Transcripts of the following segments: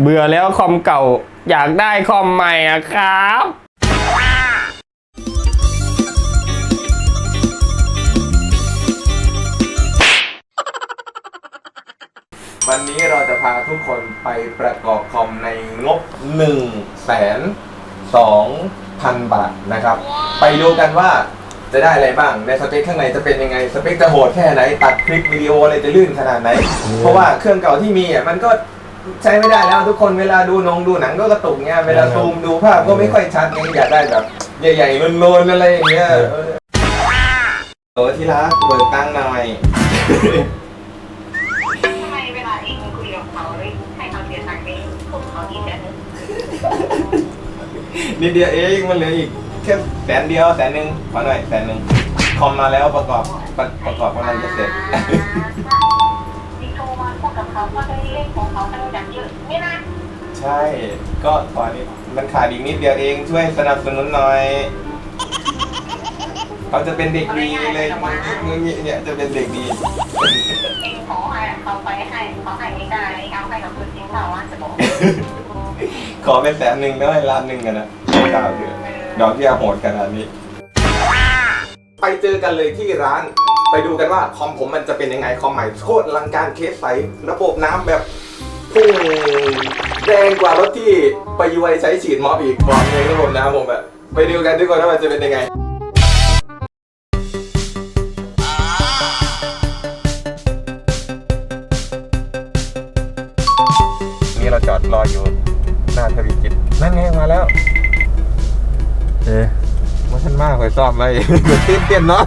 เบื่อแล้วคอมเก่าอยากได้คอมใหม่อะครับ วันนี้เราจะพาทุกคนไปประกอบคอมในงบ1นึ่งแสนสองพันบาทนะครับ ไปดูกันว่าจะได้อะไรบ้างในสเปคข้างในจะเป็นยังไงสเปคจะโหดแค่ไหนตัดคลิปวิดีโออะไรจะลื่นขนาดไหน เพราะว่าเครื่องเก่าที่มีอะมันก็ ใช้ไม่ได้แล้วทุกคนเวลาดูนงดูหนังก็กระตุกเงี้ยเวลาซูมดูภาพก็ไม่ค่อยชัดไงอยากได้แบบ ใหญ่ๆโลนๆอะไรอย่างเงี้ยเออโอ้ที่รักเบิกตั้งหน่อยทำไมเวลาเองคุยกับเขาให้เขาเสียตังค์ไปผมเขาอีกแบบนึงนิดเดียวเองมันเหลืออีกแค่แสนเดียวแสนหนึ่งขอหน่อยแสนหนึ่งคอมมาแล้วประกอบประประกอบกำลังจะเสร็จที่โทรมาพูดกับเขาว่าได้ เลขของเขาตั้งแต่เยอะไม่นะใช่ ก็ตอนนี้มันขาดอีกนิดเดียวเองช่วยสนับสนุนหน่อย เขาจะเป็นเด็กดีเลยมึงเนี่ยจะเป็นเด็กดี เองขอให้เขาไปให้เขาให้ไม่ได้เอาให้กับคนจริงเขาว่าจะบอกขอเป็นแสนหนึ่งแล้วให้ล้านหนึ่งกันนะดาวเดือนดอกเบี้ยโหดขนาดนี้ ไปเจอกันเลยที่ร้าน ไปดูกันว่าคอมผมมันจะเป็นยังไงคอมใหม่โคตรอลังการเคสใสระบบน้ำแบบ พุ่งแรงกว่ารถที่ไปยูไอใช้ฉีดมอบอีกบอกเลยระบบน้ำผมแบบไปดูกันทุกคนว่ามันจะเป็นยังไงนี่เราจอดรออยู่หน้าทวีกิจนั่นไงมาแล้ว เอ๊ะมันทันมากเลยซ่อมไปเหมือนตื่นเต้นเนาะ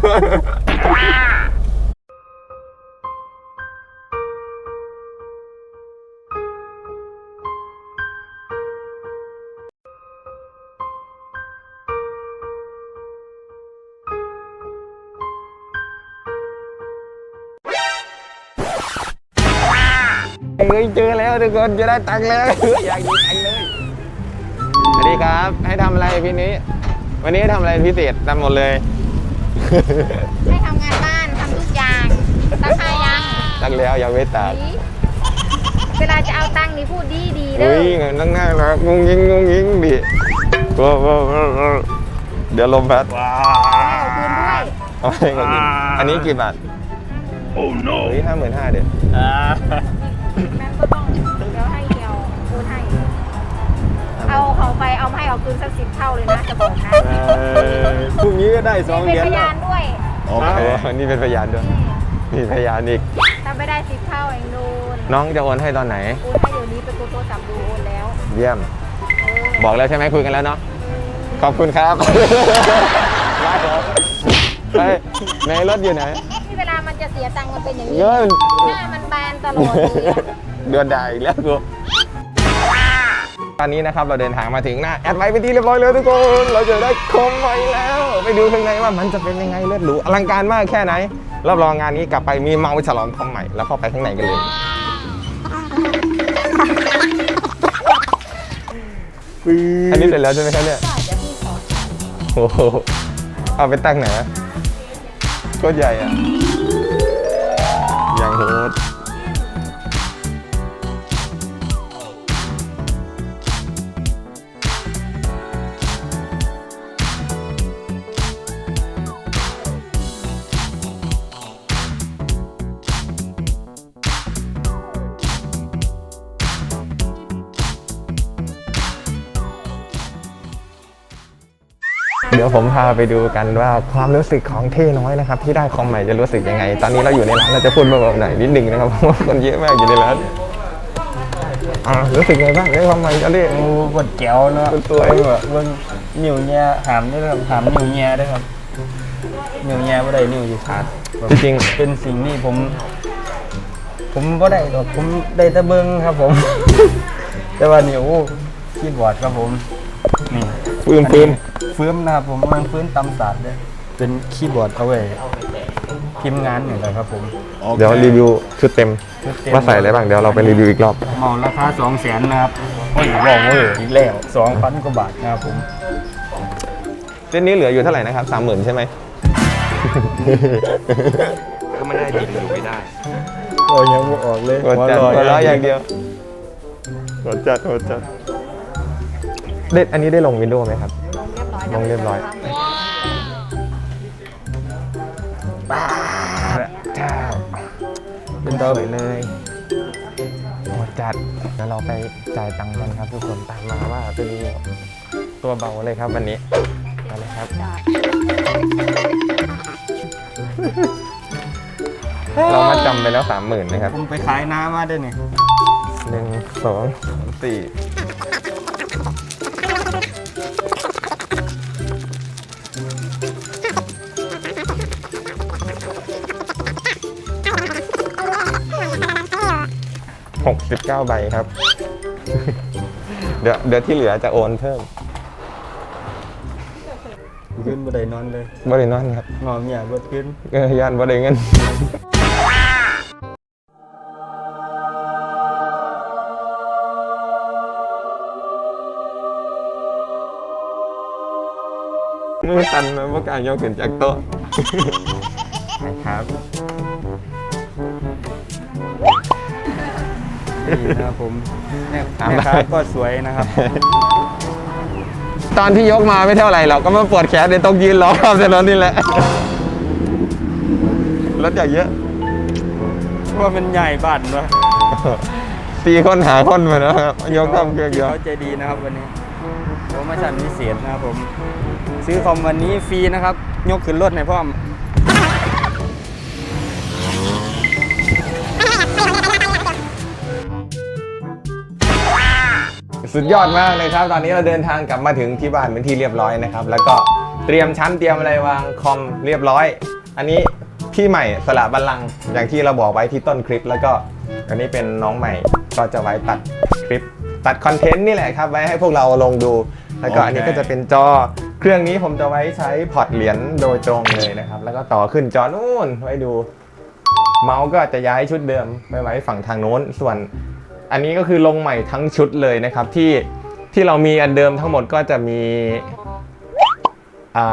เอ้ยเจอแล้วทุกคนจะได้ตังค์แล้วอยากได้ตังค์เลยสวัสดีครับ ให้ทำอะไรพี่นี้ วันนี้ทำอะไรพิเศษทำหมดเลยให้ทำงานบ้านทำทุกอย่างตั้งค่ายังตังค์แล้วยังไม่ตัดนี่เวลาจะเอาตังค์นี่พูดดีดีๆเด้อุ้อยเงินนั่งหน้ารักงงยิงงงยิงดิว้าวว้าวว้าวว้าวเดี๋ยวลมพัดให้เอาคืนด้วยเอาไปก่อนดิอันนี้กี่บาทโอ้ no เฮ้ยห้าหมื่นห้าเดี๋ยว แม่ก็ต้องเดี๋ยวให้เดียวโอนให้ เอาเขาไปเอามาให้เอาคืนสักสิบเท่าเลยนะจะบอกนะพรุ่งนี้ก็ได้สองนี่เหเป็รีนยญพแล้วยานด้วยโอเคนี่เป็นพยานด้วย มีพยานอีกถ้าไม่ได้สิบเท่าเองโดนน้องจะโอนให้ตอนไหน โอนให้เดี๋ยวนี้ไปกดโทรศัพท์ดูโอนแล้วเยี่ยม เออบอกแล้วใช่ไหมคุยกันแล้วเนาะ ขอบคุณครับไล่เหรอ ไปในรถอยู่ไหนที่เวลามันจะเสียตังค์มันเป็นอย่างนี้เงินหน้ามันแบนตลอดเลยอะโดนด่าอีกแล้วกูตอนนี้นะครับเราเดินทางมาถึงหน้าแอดไว้ไปนที่เรียบร้อยแล้วทุกคน เราจะได้คอมใหม่แล้ว ไปดูข้างในว่ามันจะเป็นยังไงเลือดหรูอลังการมากแค่ไหนรับรองงานนี้กลับไปมีเมาฉลองคอมใหม่แล้วเข้าไปข้างในกันเลย อันนี้เสร็จแล้วใช่ไหมครับเนี่ย เดี๋ยวพี่สอนโอ้โหเอาไปตั้งไหนอะ ก็ใหญ่อะ เดี๋ยวผมพาไปดูกันว่าความรู้สึกของเท่น้อยนะครับที่ได้คอมใหม่จะรู้สึกยังไง ตอนนี้เราอยู่ในร้านเราจะพูดแบบไหนนิดหนึ่งนะครับเพราะว่าคนเยอะมากอยู่ในร้านอ่ารู้สึกไงบ้างได้คอมใหม่จะได้โอ้บดแก้วเนาะสวยเบิ่งเบิ่งนิ้วแง่หามได้ครับหามนิ้วแง่ได้ครับนิ้วแง่บ่ได้นิ้วอยู่ขาดแบบจริงเป็นสิ่งที่ผม ผมบ่ได้ดอกผมได้แต่เบิ่งครับผม แต่ว่านิ้วคีย์บอร์ดครับผม นี่ๆปืนปืนฟื้มนะครับผมมันฟื้นตำศาสตร์เด้อเป็นคีย์บอร์ดเอาไว้พิมพ์งานอย่างไรครับผมเดี๋ยวรีวิวชุดเต็มชุดเต็มว่าใส่อะไรบ้างเดี๋ยวเราไปรีวิวอีกรอบเหมาราคา2 0 0 0 0นนะครับโอ้ยบอกเวอร์อีกแล้ว2,000กว่าบาทนะครับผมเส้นนี้เหลืออยู่เท่าไหร่นะครับสามหมื่นใช่ไหมก็ไม่ได้ดีอยู่ไม่ได้โอ้ยยังบ่ออกเลยกดจัดหัวหัวเรเราะออย่างเดียวโหดจัดโหดจัด เด็ดอันนี้ได้ลงวินโดว์ไหมครับ ลงเรียบร้อยเจ้าเป็นตัวสวยเลยโหดจัดแล้วเราไปจ่ายตังค์กันครับ ทุกคนตามมาว่าเป็นตัวเบาเลยครับวันนี้มาเลยครับ เรามาจำไปแล้วสามหมื่นนะครับ ผมไปขายน้ำมาด้วยนี่หนึ่งสองสามสี่ หกสิบเก้าใบครับ เดี๋ยวเดี๋ยวที่เหลือจะโอนเพิ่มขึ้นบ่ได้นอนเลยบริโนอนครับงอเมียเบิดขึ้นเออย่านบริเงิน มือตันมาประกล้ารยกขึ้นจากโต๊ะครับ นี่นะครับผมแม่ถามแม่ได้ค้าก็สวยนะครับ ตอนที่ยกมาไม่เท่าไหร่หรอกก็มาปวดแขนในต้องยืนรอครับถนนนี่แหละรถใหญ่เยอะว่ามันใหญ่บ้านวะตีคนหาคนมานะครับยกทำเครื่องเดียวเขาใจดีนะครับวันนี้โปรโมชั่นพิเศษนะครับผม ซื้อคอมวันนี้ฟรีนะครับ ยกขึ้นรถในพ่อม สุดยอดมากเลยครับ ตอนนี้เราเดินทางกลับมาถึงที่บ้านเป็นที่เรียบร้อยนะครับ แล้วก็เตรียมชั้นเตรียมอะไรวางคอมเรียบร้อย อันนี้พี่ใหม่สละบัลลังก์อย่างที่เราบอกไว้ที่ต้นคลิป แล้วก็อันนี้เป็นน้องใหม่ก็จะไว้ตัดคลิป ตัดคอนเทนต์นี่แหละครับไว้ให้พวกเราลงดู แล้วก็อันนี้ก็จะเป็นจอเครื่องนี้ผมจะไว้ใช้พอร์ตเหรียญโดยตรงเลยนะครับ แล้วก็ต่อขึ้นจอนู่นไว้ดู เมาส์ก็จะย้ายชุดเดิมไปไว้ฝั่งทางโน้น ส่วน อันนี้ก็คือลงใหม่ทั้งชุดเลยนะครับที่ที่เรามีอันเดิมทั้งหมดก็จะมีอ่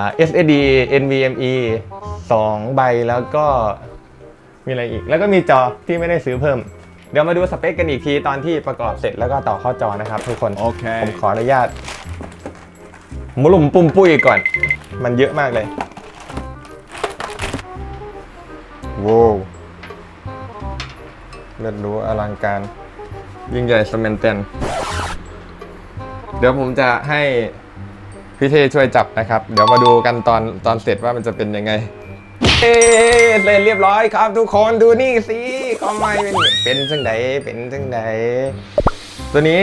า SSD NVMe 2 ใบแล้วก็มีอะไรอีก แล้วก็มีจอที่ไม่ได้ซื้อเพิ่ม เดี๋ยวมาดูสเปคกันอีกทีตอนที่ประกอบเสร็จแล้วก็ต่อเข้าจอนะครับทุกคนโอเคผมขออนุญาตหมุลุมปุ่มปุ้ยก่อน มันเยอะมากเลยโว้ว เลิศหรู้อลังการ ยิ่งใหญ่สเมนเตนเดี๋ยวผมจะให้พี่เทช่วยจับนะครับ เดี๋ยวมาดูกันตอนตอนเสร็จว่ามันจะเป็นยังไงเอ๊เสร็จเรียบร้อยครับทุกคนดูนี่สิคอมไมเป็นเป็นจังไดเป็นจังไดตัวนี้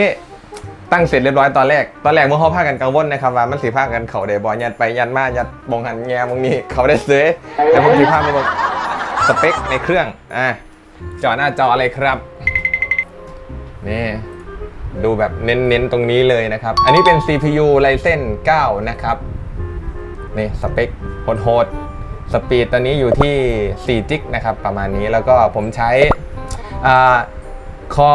ตั้งเสร็จเรียบร้อยตอนแรก ตอนแรกเมื่อเขาพากันกังวลนะครับว่ามันสีพากันเขาได้บอยัดไปยัดมายัดบงหันแงมงนี้เขาได้ซื้อแต่ผมสีพามาบอกสเปคในเครื่องอะ จอหน้าจอเลยครับนี่ดูแบบเน้นๆตรงนี้เลยนะครับ อันนี้เป็น CPU Ryzen 9 นะครับ นี่สเปคโหดๆสปีดตอนนี้อยู่ที่4จิกนะครับ ประมาณนี้แล้วก็ผมใช้คอ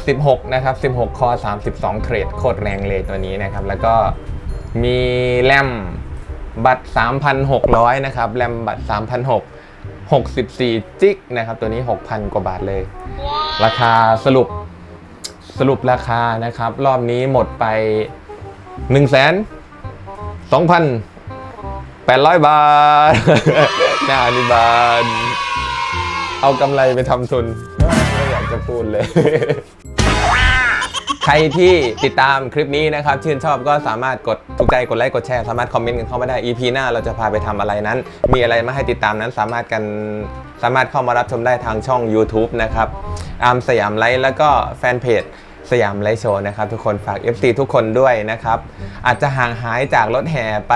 16 นะครับ 16 คอ 32 เทรดโคตรแรงเลยตัวนี้นะครับ แล้วก็มีแรมบัตร 3,600 นะครับ แรมบัตร 3,600 64 จิกนะครับตัวนี้ 6,000 กว่าบาทเลย ราคาสรุปสรุปราคานะครับ รอบนี้หมดไป 1 2 0 0 800 บาท หน้านิบาลเอากำไรไปทำทุนไม่อยากจะพูดเลย ใครที่ติดตามคลิปนี้นะครับชื่นชอบก็สามารถกดถูกใจกดไลค์กดแชร์สามารถคอมเมนต์กันเข้ามาได้ EP หน้าเราจะพาไปทำอะไรนั้น มีอะไรมาให้ติดตามนั้นสามารถกันสามารถเข้ามารับชมได้ทางช่อง YouTube นะครับอาร์มสยามไลฟ์แล้วก็แฟนเพจสยามไลฟ์โชว์นะครับทุกคนฝาก FC ทุกคนด้วยนะครับ อาจจะห่างหายจากรถแห่ไป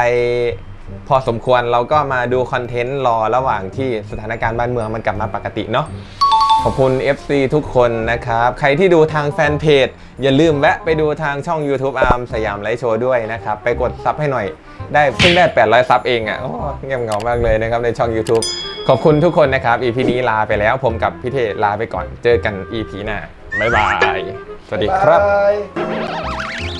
พอสมควรเราก็มาดูคอนเทนต์รอระหว่างที่สถานการณ์บ้านเมืองมันกลับมาปกติเนาะ ขอบคุณ FC ทุกคนนะครับ ใครที่ดูทางแฟนเพจ อย่าลืมแวะไปดูทางช่อง YouTube อาร์มสยามไลฟ์โชว์ด้วยนะครับ ไปกดซับให้หน่อย ได้เพิ่งได้ 800 ซับเองอะ่ะโอ้เงียบเหงามากเลยนะครับ ในช่อง YouTube ขอบคุณทุกคนนะครับ EP นี้ลาไปแล้ว ผมกับพี่เทลาไปก่อน เจอกัน EP หน้า บ๊ายบาย สวัสดีครับ Bye.